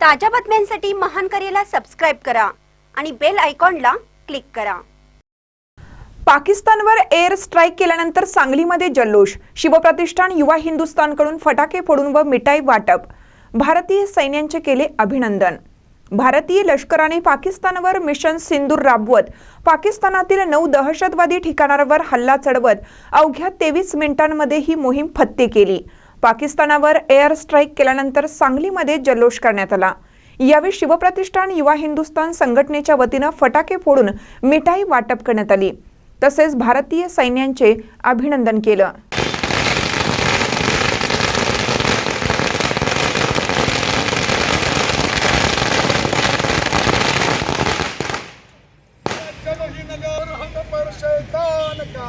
ताज्या बातम्यांसाठी महान करेला सबस्क्राईब करा आणि बेल आयकॉनला क्लिक करा. पाकिस्तानवर एअर स्ट्राईक केल्यानंतर सांगलीमध्ये जल्लोष. शिवप्रतिष्ठान युवा हिंदुस्थानकडून फटाके फोडून व मिठाई वाटप. भारतीय सैन्यांचे केले अभिनंदन. भारतीय लष्कराने पाकिस्तानवर मिशन सिंदूर राबवत पाकिस्तानातील नऊ दहशतवादी ठिकाणांवर हल्ला चढवत अवघ्या तेवीस मिनिटांमध्ये ही मोहीम फत्ते केली. पाकिस्तानावर एअर स्ट्राईक केल्यानंतर सांगलीमध्ये जल्लोष करण्यात आला यावेळी शिवप्रतिष्ठान युवा हिंदुस्थान संघटनेच्या वतीनं फटाके फोडून मिठाई वाटप करण्यात आली तसेच भारतीय सैन्यांचे अभिनंदन केलं चलो नगर हम पर शैतान का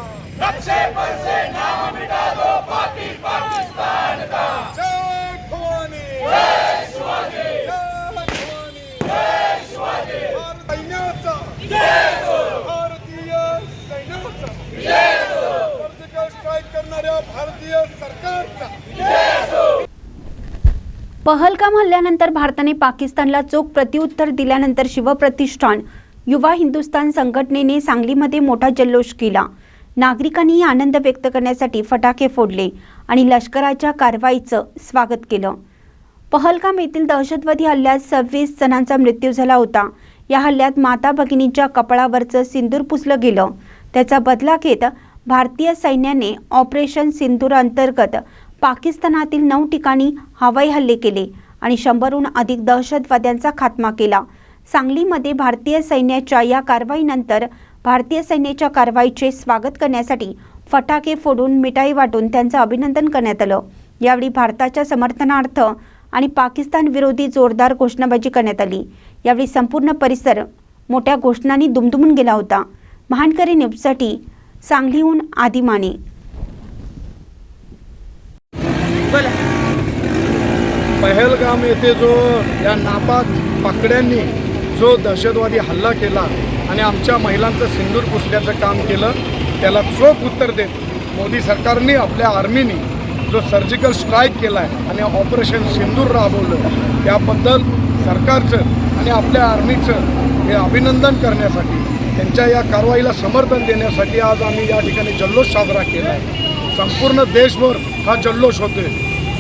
जय भवानी जय भवानी सैन्याचा भारतीय सैन्याचा सर्जिकल स्ट्राईक करणाऱ्या भारतीय सरकारचा पहलगाम हल्ल्यानंतर भारताने पाकिस्तानला चोख प्रत्युत्तर दिल्यानंतर शिवप्रतिष्ठान युवा हिंदुस्थान संघटनेने सांगलीमध्ये मोठा जल्लोष केला. नागरिकांनी आनंद व्यक्त करण्यासाठी फटाके फोडले आणि लष्कराच्या कारवाईचं स्वागत केलं. पहलगाम येथील दहशतवादी हल्ल्यात सव्वीस जणांचा मृत्यू झाला होता. या हल्ल्यात माता भगिनीच्या कपाळावरचं सिंदूर पुसलं गेलं. त्याचा बदला घेत भारतीय सैन्याने ऑपरेशन सिंदूर अंतर्गत पाकिस्तानातील नऊ ठिकाणी हवाई हल्ले केले आणि शंभरहून अधिक दहशतवाद्यांचा खात्मा केला. सांगलीमध्ये भारतीय सैन्याच्या या कारवाईनंतर भारतीय सैन्याच्या कारवाईचे स्वागत करण्यासाठी फटाके फोडून मिठाई वाटून त्यांचं अभिनंदन करण्यात आलं. यावेळी भारताच्या समर्थनार्थ आणि पाकिस्तान विरोधी जोरदार घोषणाबाजी करण्यात आली. यावेळी संपूर्ण परिसर मोठ्या घोषणांनी दुमदुमून गेला होता. महानकरी न्यूजसाठी सांगलीहून आदिमाने. पहलगाम येथे जो या नापाक पाकड्यांनी जो दहशतवादी हल्ला केला आणि आमच्या महिलांचं सिंदूर पुसण्याचं काम केलं त्याला चोख उत्तर देत मोदी सरकारने आपल्या आर्मीनी जो सर्जिकल स्ट्राईक केला आहे आणि ऑपरेशन सिंदूर राबवलं त्याबद्दल सरकारचं आणि आपल्या आर्मीचं हे अभिनंदन करण्यासाठी त्यांच्या या कारवाईला समर्थन देण्यासाठी आज आम्ही या ठिकाणी जल्लोष साजरा केला आहे संपूर्ण देशभर हा जल्लोष होते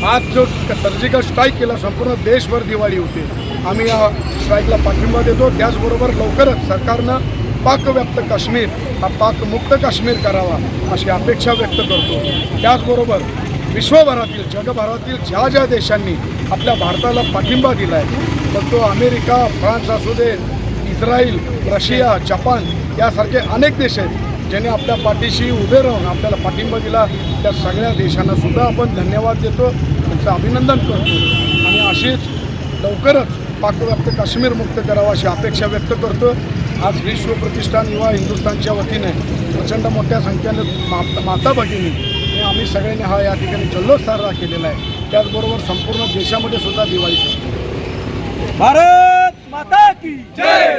आज जो सर्जिकल स्ट्राईक केला संपूर्ण देशभर दिवाळी होते. आम्ही या स्ट्राईकला पाठिंबा देतो. त्याचबरोबर लवकरच सरकारनं पाकव्याप्त काश्मीर हा पाकमुक्त काश्मीर करावा अशी अपेक्षा व्यक्त करतो. त्याचबरोबर विश्वभरातील जगभरातील ज्या ज्या देशांनी आपल्या भारताला पाठिंबा दिला आहे मग तो अमेरिका फ्रान्स असू दे इस्रायल रशिया जपान यासारखे अनेक देश आहेत ज्यांनी आपल्या पाठीशी उभे राहून आपल्याला पाठिंबा दिला त्या सगळ्या देशांना सुद्धा आपण धन्यवाद देतो. त्यांचं अभिनंदन करतो. आणि अशीच लवकरच पाकव्याप्त काश्मीर मुक्त करावा अशी अपेक्षा व्यक्त करतो. आज विश्व प्रतिष्ठान युवा हिंदुस्थानच्या वतीने प्रचंड मोठ्या संख्येने मा माता भगिनी आणि आम्ही सगळ्यांनी हा या ठिकाणी जल्लोष साजरा केलेला आहे. त्याचबरोबर संपूर्ण देशामध्ये सुद्धा दिवाळी भारत माता की जय!